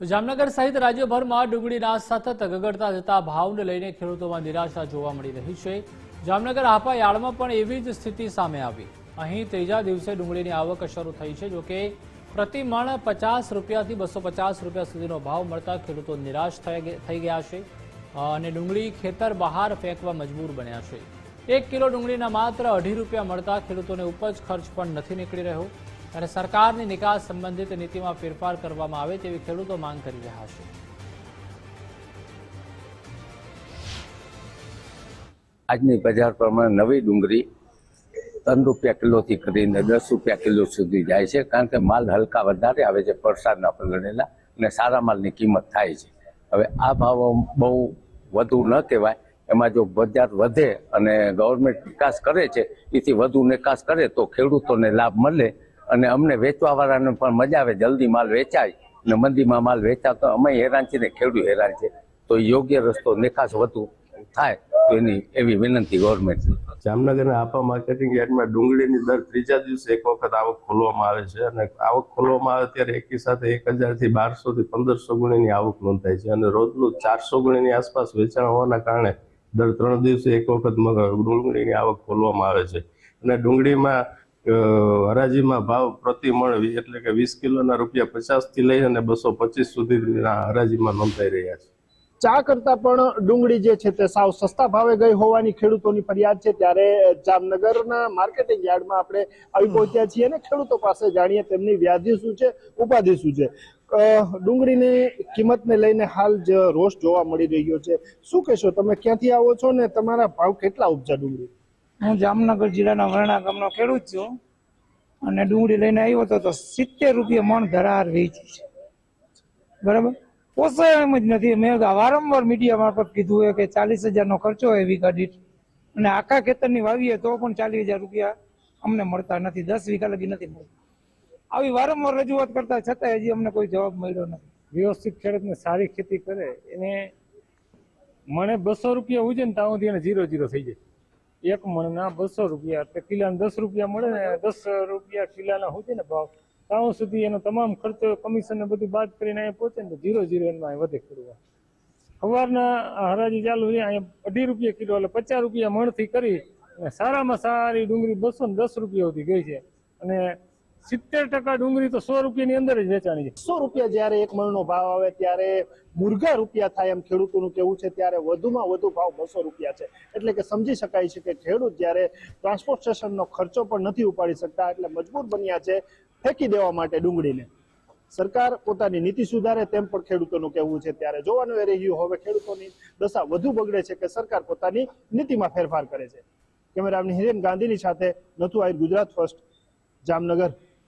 તો જામનગર સહિત રાજ્યભરમાં ડુંગળીના સતત ગગડતા જતા ભાવને લઈને ખેડૂતોમાં નિરાશા જોવા મળી રહી છે. જામનગર હાપા યાર્ડમાં પણ એવી જ સ્થિતિ સામે આવી. અહીં ત્રીજા દિવસે ડુંગળીની આવક શરૂ થઈ છે જોકે પ્રતિ મણ પચાસ રૂપિયાથી બસો પચાસ રૂપિયા સુધીનો ભાવ મળતા ખેડૂતો નિરાશ થઈ ગયા છે અને ડુંગળી ખેતર બહાર ફેંકવા મજબૂર બન્યા છે. એક કિલો ડુંગળીના માત્ર અઢી રૂપિયા મળતા ખેડૂતોને ઉપજ ખર્ચ પણ નથી નીકળી રહ્યો. અને સરકારની નિકાસ સંબંધિત નીતિમાં ફેરફાર કરવામાં આવે તેવી ખેડૂતો માંગ કરી રહ્યા છે. આજની બજાર પ્રમાણે નવી ડુંગળી ત્રણ રૂપિયા કિલોથી કરીને દસ રૂપિયા કિલો સુધી જાય છે. કારણ કે માલ હલકા વધારે આવે છે પ્રસાદના પલળેલા અને સારા માલની કિંમત થાય છે. હવે આ ભાવ બહુ વધુ ન કહેવાય. એમાં જો બજાર વધે અને ગવર્મેન્ટ વિકાસ કરે છે, એથી વધુ નિકાસ કરે તો ખેડૂતોને લાભ મળે. અને અમને વેચવાવાળાને પણ મજા આવે, જલ્દી માલ વેચાય અને મંદીમાં માલ વેચાતો અમે હેરાન છીએ ને ખેડૂત હેરાન છે. તો યોગ્ય રસ્તો નિકાસ વધુ થાય તો એની એવી વિનંતી ગવર્મેન્ટ જામનગરના આપા માર્કેટિંગ યાર્ડમાં ડુંગળીની દર ત્રીજા દિવસે એક વખત આવક ખોલવામાં આવે છે અને આવક ખોલવામાં આવે ત્યારે એકી સાથે એક હજારથી બારસો થી પંદરસો ગુણીની આવક નોંધાય છે અને રોજનું ચારસો ગુણીની આસપાસ વેચાણ હોવાના કારણે દર ત્રણ દિવસે એક વખત ડુંગળીની આવક ખોલવામાં આવે છે. અને ડુંગળીમાં હરાજીમાં ભાવ પ્રતિ એટલે કે વીસ કિલોના રૂપિયા પચાસથી લઈ અને બસો પચીસ સુધીના હરાજીમાં નોંધાઈ રહ્યા છે. ચા કરતા પણ ડુંગળી જે છે તે સાવ સસ્તા ભાવે ગઈ હોવાની ખેડૂતોની ફરિયાદ છે. ત્યારે જામનગરના માર્કેટિંગ યાર્ડમાં આપણે આવી પહોંચ્યા છીએ અને ખેડૂતો પાસે જાણીએ તેમની વ્યાધિ શું છે, ઉપાધિ શું છે. ડુંગળીની કિંમતને લઈને હાલ જ રોષ જોવા મળી રહ્યો છે. શું કહેશો, તમે ક્યાંથી આવો છો ને તમારા ભાવ કેટલા ઉપજા ડુંગળી? હું જામનગર જિલ્લાના વરણા ગામનો ખેડૂત છું અને ડુંગળી લઈને આવ્યો હતો તો સિત્તેર રૂપિયા મણ ધરાર વેચી છે. બરાબર? પોસાય એમ જ નથી. મેં વારંવાર મીડિયા મારફત કીધું કે ચાલીસ હજારનો ખર્ચો હોય વીઘા દીઠ. અને આખા ખેતરની વાવીએ તો પણ ચાલીસ હજાર રૂપિયા અમને મળતા નથી. દસ વીઘા લગી નથી મળતા. આવી વારંવાર રજૂઆત કરતા છતાં હજી અમને કોઈ જવાબ મળ્યો નથી. વ્યવસ્થિત ખેડૂતને સારી ખેતી કરે, એને મને બસો રૂપિયા ઉજે ને ત્યાં સુધી એને જીરો જીરો થઈ જાય. એક મણના બસો રૂપિયા એટલે કિલાના દસ રૂપિયા મળે ને દસ રૂપિયા કિલાના હોય ને ભાવ. ત્યાં સુધી એનો તમામ ખર્ચો કમિશન ને બધું બાદ કરીને અહીંયા પહોંચે ને જીરો જીરો એમાં વધે કરવા સવારના હરાજી ચાલુ છે અહીંયા અઢી રૂપિયા કિલો એટલે પચાસ રૂપિયા મણથી કરી, અને સારામાં સારી ડુંગળી બસો ને દસ રૂપિયા સુધી ગઈ છે. અને સિત્તેર ટકા ડુંગળી તો સો રૂપિયાની અંદર જ વેચાણી છે. સો રૂપિયા જયારે એક મણનો ભાવ આવે ત્યારે મુર્ગા રૂપિયા થાય એમ ખેડૂતોનું કેવું છે, ત્યારે વધુમાં વધુ ભાવ બસો રૂપિયા છે. એટલે કે સમજી શકાય છે કે ખેડૂત જ્યારે ટ્રાન્સપોર્ટેશનનો ખર્ચો પણ નથી ઉપાડી શકતા, એટલે મજબૂર બન્યા છે ફેંકી દેવા માટે ડુંગળીને. સરકાર પોતાની નીતિ સુધારે તેમ પણ ખેડૂતોનું કહેવું છે. ત્યારે જોવાનું એ રહ્યું હવે ખેડૂતોની દશા વધુ બગડે છે કે સરકાર પોતાની નીતિમાં ફેરફાર કરે છે. કેમેરામેન હિરેન ગાંધીની સાથે નથુ આયુર ગુજરાત ફર્સ્ટ જામનગર.